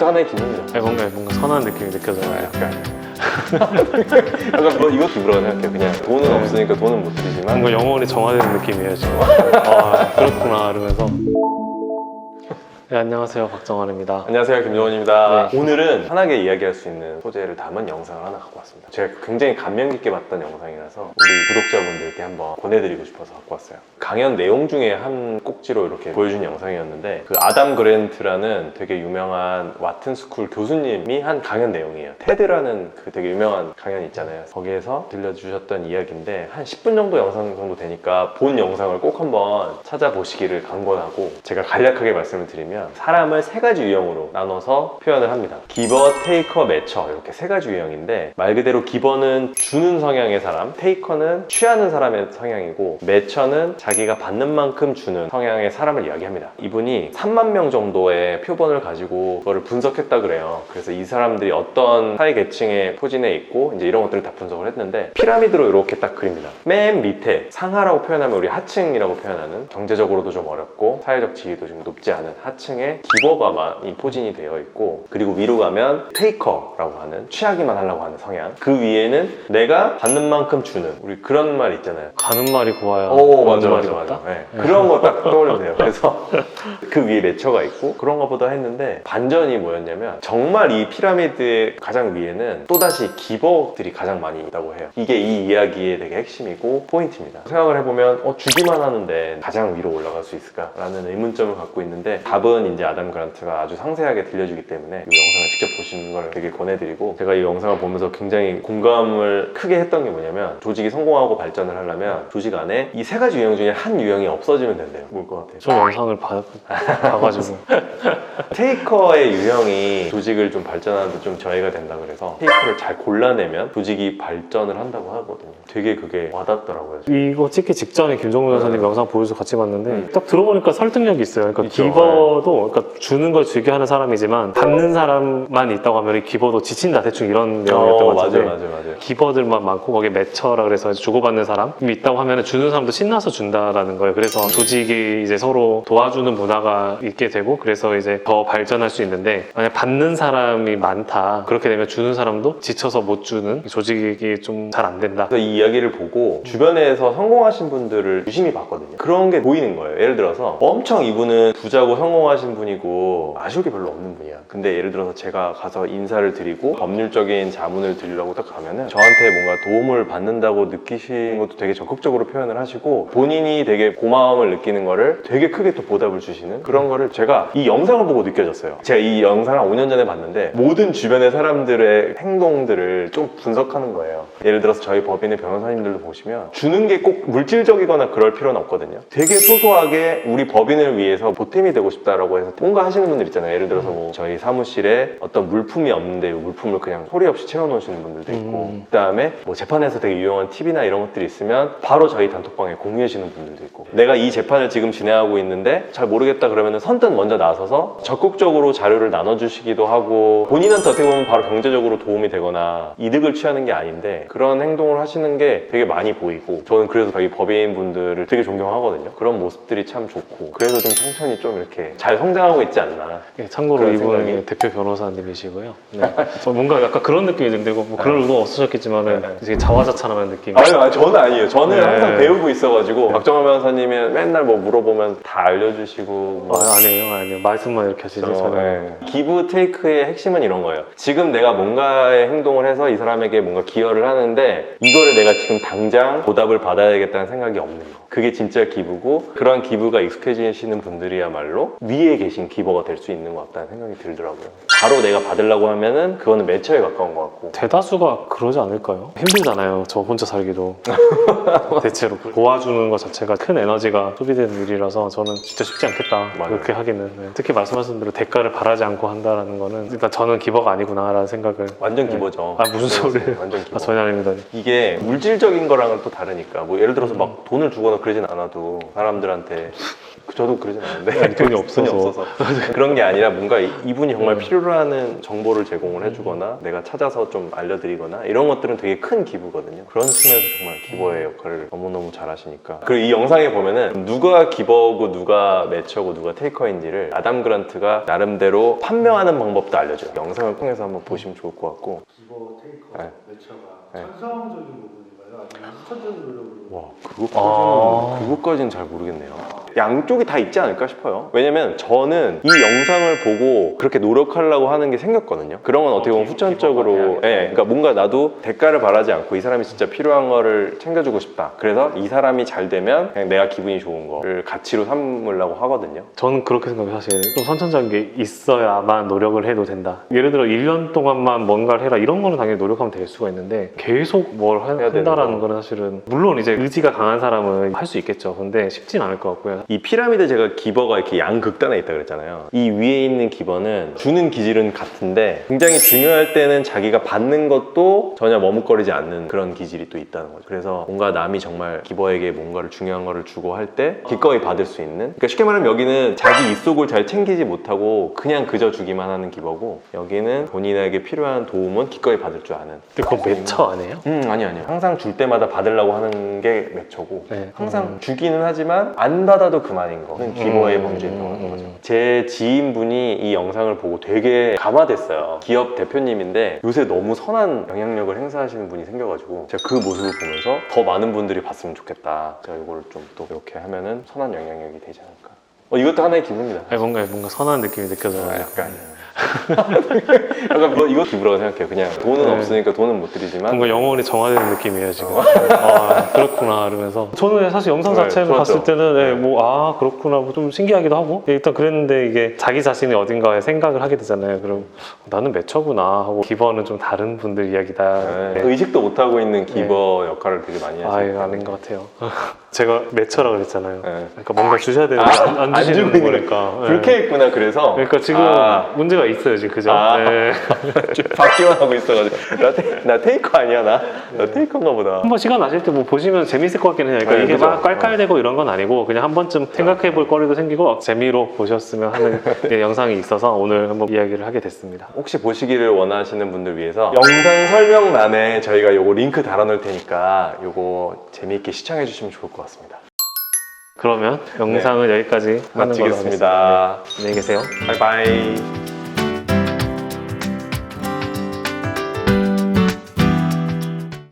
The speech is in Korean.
이것도 하나의 기능이죠. 네, 뭔가 뭔가 선한 느낌이 느껴져요. 약간 약간 뭐 이것도 기부라고 생각해요. 그냥 돈은 네. 없으니까 돈은 못 드리지만 뭔가 영혼이 정화되는 느낌이에요 지금. 아 그렇구나 이러면서. 네 안녕하세요 박정환입니다. 안녕하세요 김정원입니다. 네. 오늘은 편하게 이야기할 수 있는 소재를 담은 영상을 하나 갖고 왔습니다. 제가 굉장히 감명 깊게 봤던 영상이라서 우리 구독자분들께 한번 보내드리고 싶어서 갖고 왔어요. 강연 내용 중에 한 꼭지로 이렇게 보여준 영상이었는데 그 아담 그랜트라는 되게 유명한 와튼 스쿨 교수님이 한 강연 내용이에요. 테드라는 그 되게 유명한 강연 있잖아요. 거기에서 들려주셨던 이야기인데 한 10분 정도 영상 정도 되니까 본 영상을 꼭 한번 찾아보시기를 강권하고 제가 간략하게 말씀을 드리면 사람을 세 가지 유형으로 나눠서 표현을 합니다. 기버, 테이커, 매처 이렇게 세 가지 유형인데 말 그대로 기버는 주는 성향의 사람, 테이커는 취하는 사람의 성향이고 매처는 자기가 받는 만큼 주는 성향의 사람을 이야기합니다. 이분이 3만 명 정도의 표본을 가지고 그거를 분석했다 그래요. 그래서 이 사람들이 어떤 사회 계층의 포진에 있고 이제 이런 것들을 다 분석을 했는데 피라미드로 이렇게 딱 그립니다. 맨 밑에 상하라고 표현하면 우리 하층이라고 표현하는 경제적으로도 좀 어렵고 사회적 지위도 좀 높지 않은 하층 의 기버가 많이 포진이 되어 있고 그리고 위로 가면 테이커라고 하는 취하기만 하려고 하는 성향 그 위에는 내가 받는 만큼 주는 우리 그런 말 있잖아요. 가는 말이 고와야. 오 오는 맞아 맞아? 맞아 네. 그런 거 딱 떠올리면 돼요 그래서 그 위에 매처가 있고 그런 것보다 했는데 반전이 뭐였냐면 정말 이 피라미드의 가장 위에는 또다시 기버들이 가장 많이 있다고 해요 이게 이 이야기의 되게 핵심이고 포인트입니다 생각을 해보면 어, 주기만 하는데 가장 위로 올라갈 수 있을까 라는 의문점을 갖고 있는데 답은 이제 아담 그란트가 아주 상세하게 들려주기 때문에 이 영상을 직접 보시는 걸 되게 권해드리고 제가 이 영상을 보면서 굉장히 공감을 크게 했던 게 뭐냐면 조직이 성공하고 발전을 하려면 조직 안에 이 세 가지 유형 중에 한 유형이 없어지면 된대요. 뭘 것 같아요? 저 영상을 봐, 봐가지고 테이커의 유형이 조직을 좀 발전하는데 좀 저해가 된다 그래서 테이커를 잘 골라내면 조직이 발전을 한다고 하거든요. 되게 그게 와닿더라고요. 이거 찍기 직전에 김종국 여사님 영상 보여줘서 같이 봤는데 음. 딱 들어보니까 설득력이 있어요. 그러니까 있죠. 기버 도 그러니까 주는 걸 즐겨하는 사람이지만 받는 사람만 있다고 하면 이 기버도 지친다 대충 이런 내용이었던 어, 것 같은데 맞아요, 맞아요, 맞아요. 기버들만 많고 거기에 매처라 그래서 주고받는 사람이 있다고 하면 주는 사람도 신나서 준다라는 거예요. 그래서 조직이 이제 서로 도와주는 문화가 있게 되고 그래서 이제 더 발전할 수 있는데 만약 받는 사람이 많다 그렇게 되면 주는 사람도 지쳐서 못 주는 조직이 좀 잘 안 된다. 그래서 이 이야기를 보고 주변에서 성공하신 분들을 유심히 봤거든요. 그런 게 보이는 거예요. 예를 들어서 엄청 이분은 부자고 성공하신 분이고 아쉬울 게 별로 없는 분이야. 근데 예를 들어서 제가 가서 인사를 드리고 법률적인 자문을 드리려고 딱 가면은 저한테 뭔가 도움을 받는다고 느끼시는 것도 되게 적극적으로 표현을 하시고 본인이 되게 고마움을 느끼는 거를 되게 크게 또 보답을 주시는 그런 거를 제가 이 영상을 보고 느껴졌어요. 제가 이 영상을 한 5년 전에 봤는데 모든 주변의 사람들의 행동들을 좀 분석하는 거예요. 예를 들어서 저희 법인의 변호사님들도 보시면 주는 게 꼭 물질적이거나 그럴 필요는 없거든요. 되게 소소하게 우리 법인을 위해서 보탬이 되고 싶다라고 해서 뭔가 하시는 분들 있잖아요. 예를 들어서 뭐 저희 사무실에 어떤 물품이 없는데 이 물품을 그냥 소리 없이 채워놓으시는 분들도 있고 음. 그다음에 뭐 재판에서 되게 유용한 팁이나 이런 것들이 있으면 바로 저희 단톡방에 공유하시는 분들도 있고 내가 이 재판을 지금 진행하고 있는데 잘 모르겠다 그러면 선뜻 먼저 나서서 적극적으로 자료를 나눠주시기도 하고 본인한테 어떻게 보면 바로 경제적으로 도움이 되거나 이득을 취하는 게 아닌데 그런 행동을 하시는 게 되게 많이 보이고 저는 그래서 저희 법인 분들을 되게 존경하거든요 그런 모습들이 참 좋고 그래서 좀 천천히 좀 이렇게 잘 성장하고 있지 않나 예, 참고로 그런 생각이? 대표 변호사님이시고요. 네. 어, 뭔가 약간 그런 느낌이 드는데 뭐 그럴 의도 없으 셨겠지만은 네. 되게 자화자찬하는 느낌. 아니, 아니 저는 아니에요. 저는 네. 항상 배우고 있어가지고 박정환 변호사님이 맨날 뭐 물어보면 다 알려주시고 뭐 아, 아니에요, 아니에요. 말씀만 이렇게 하시죠. 어, 저는. 네. 기브 테이크의 핵심은 이런 거예요. 지금 내가 뭔가의 행동을 해서 이 사람에게 뭔가 기여를 하는데 이거를 내가 지금 당장 보답을 받아야겠다는 생각이 없는 거. 그게 진짜 기부고 그런 기부가 익숙해지시는 분들이야말로 위에 계신 기버가 될 수 있는 것 같다는 생각이 들더라고요. 바로 내가 받으려고 하면은 그거는 매처에 가까운 것 같고. 대다수가 그 러지 않을까요? 힘들잖아요. 저 혼자 살기도. 대체로 도와주는 것 자체가 큰 에너지가 소비되는 일이라서 저는 진짜 쉽지 않겠다. 맞아요. 그렇게 하기는. 네. 특히 말씀하신 대로 대가를 바라지 않고 한다는 거는 일단 저는 기버가 아니구나라는 생각을. 완전 네. 기버죠. 아, 무슨 소리예요? 완전 기버. 아, 전혀 아닙니다. 이게 물질적인 거랑은 또 다르니까 뭐 예를 음. 들어서 막 돈을 주거나 그러진 않아도 사람들한테 저도 그러진 않은데 아니, 돈이 없어서. 그런 게 아니라 뭔가 이- 이분이 정말 네. 필요로 하는 정보를 제공을 해주거나 내가 찾아서 좀 알려드리거나 이런 것들은 되게 큰 기부거든요 그런 측면에서 정말 기버의 역할을 너무너무 잘하시니까 그리고 이 영상에 보면은 누가 기버고 누가 매처고 누가 테이커인지를 아담 그란트가 나름대로 판명하는 방법도 알려줘요 영상을 통해서 한번 보시면 좋을 것 같고 기버 테이커 네. 매처가 네. 천성적인 부분인가요? 아니면 후천적인 노력으로? 와 그것까지는 아. 그것까지는 잘 모르겠네요. 양쪽이 다 있지 않을까 싶어요. 왜냐면 저는 이 영상을 보고 그렇게 노력하려고 하는 게 생겼거든요. 그런 건 어떻게 보면 후천적으로, 예, 그러니까 뭔가 나도 대가를 바라지 않고 이 사람이 진짜 필요한 거를 챙겨주고 싶다. 그래서 이 사람이 잘 되면 그냥 내가 기분이 좋은 거를 가치로 삼으려고 하거든요. 저는 그렇게 생각해요 사실 좀 선천적인 게 있어야만 노력을 해도 된다 예를 들어 1년 동안만 뭔가를 해라 이런 거는 당연히 노력하면 될 수가 있는데 계속 뭘 되는 한다라는 거. 거는 사실은 물론 이제 의지가 강한 사람은 할 수 있겠죠 근데 쉽진 않을 것 같고요 이 피라미드 제가 기버가 이렇게 양극단에 있다 그랬잖아요. 이 위에 있는 기버는 주는 기질은 같은데 굉장히 중요할 때는 자기가 받는 것도 전혀 머뭇거리지 않는 그런 기질이 또 있다는 거죠. 그래서 뭔가 남이 정말 기버에게 뭔가를 중요한 거를 주고 할 때 기꺼이 받을 수 있는. 그러니까 쉽게 말하면 여기는 자기 입속을 잘 챙기지 못하고 그냥 그저 주기만 하는 기버고 여기는 본인에게 필요한 도움은 기꺼이 받을 줄 아는. 근데 그건 매처 아니에요? 음 아니 아니요. 항상 줄 때마다 받으려고 하는 게 매초고 네. 항상 주기는 하지만 안 받아 도 그만인 거는 기모의 음, 음, 들어가는 음, 거죠. 음. 제 지인분이 이 영상을 보고 되게 감화됐어요. 기업 대표님인데 요새 너무 선한 영향력을 행사하시는 분이 생겨가지고 제가 그 모습을 보면서 더 많은 분들이 봤으면 좋겠다. 제가 이거를 좀 또 이렇게 하면은 선한 영향력이 되지 않을까. 어, 이것도 하나의 기부입니다. 아니, 뭔가 뭔가 선한 느낌이 느껴져요 아, 약간. 약간 뭐 이거 기부라고 생각해요. 그냥 돈은 네. 없으니까 돈은 못 드리지만 뭔가 영혼이 정화되는 느낌이에요 지금 아 그렇구나 이러면서 저는 사실 영상 네, 자체를 좋았죠. 봤을 때는 네. 뭐아 그렇구나 뭐좀 신기하기도 하고 일단 그랬는데 이게 자기 자신이 어딘가에 생각을 하게 되잖아요 그럼 나는 매처구나 하고 기버는 좀 다른 분들 이야기다 네. 네. 의식도 못 하고 있는 기버 역할을 되게 많이 아 하시는 이거 아닌 것 같아요 제가 매처라 그랬잖아요 네. 그러니까 뭔가 주셔야 되는데 안, 안 안 주고 주시는 있는 거니까 네. 불쾌했구나 그래서 그러니까 지금 아, 문제가 있어요 지금 그죠? 아. 네. 받기만 하고 있어가지고 나, 테, 나 테이커 아니야 나? 나 테이커인가 보다 한번 시간 나실 때 뭐 보시면 재밌을 것 같긴 해요. 그러니까 네, 이게 그죠. 막 깔깔대고 이런 건 아니고 그냥 한 번쯤 생각해 볼 거리도 생기고 재미로 보셨으면 하는 예, 영상이 있어서 오늘 한번 이야기를 하게 됐습니다. 혹시 보시기를 원하시는 분들 위해서 영상 설명란에 저희가 요거 링크 달아놓을 테니까 요거 재미있게 시청해 주시면 좋을 것 같습니다 그러면 영상은 여기까지 하는 걸로 하겠습니다. 마치겠습니다 네, 안녕히 계세요. 바이바이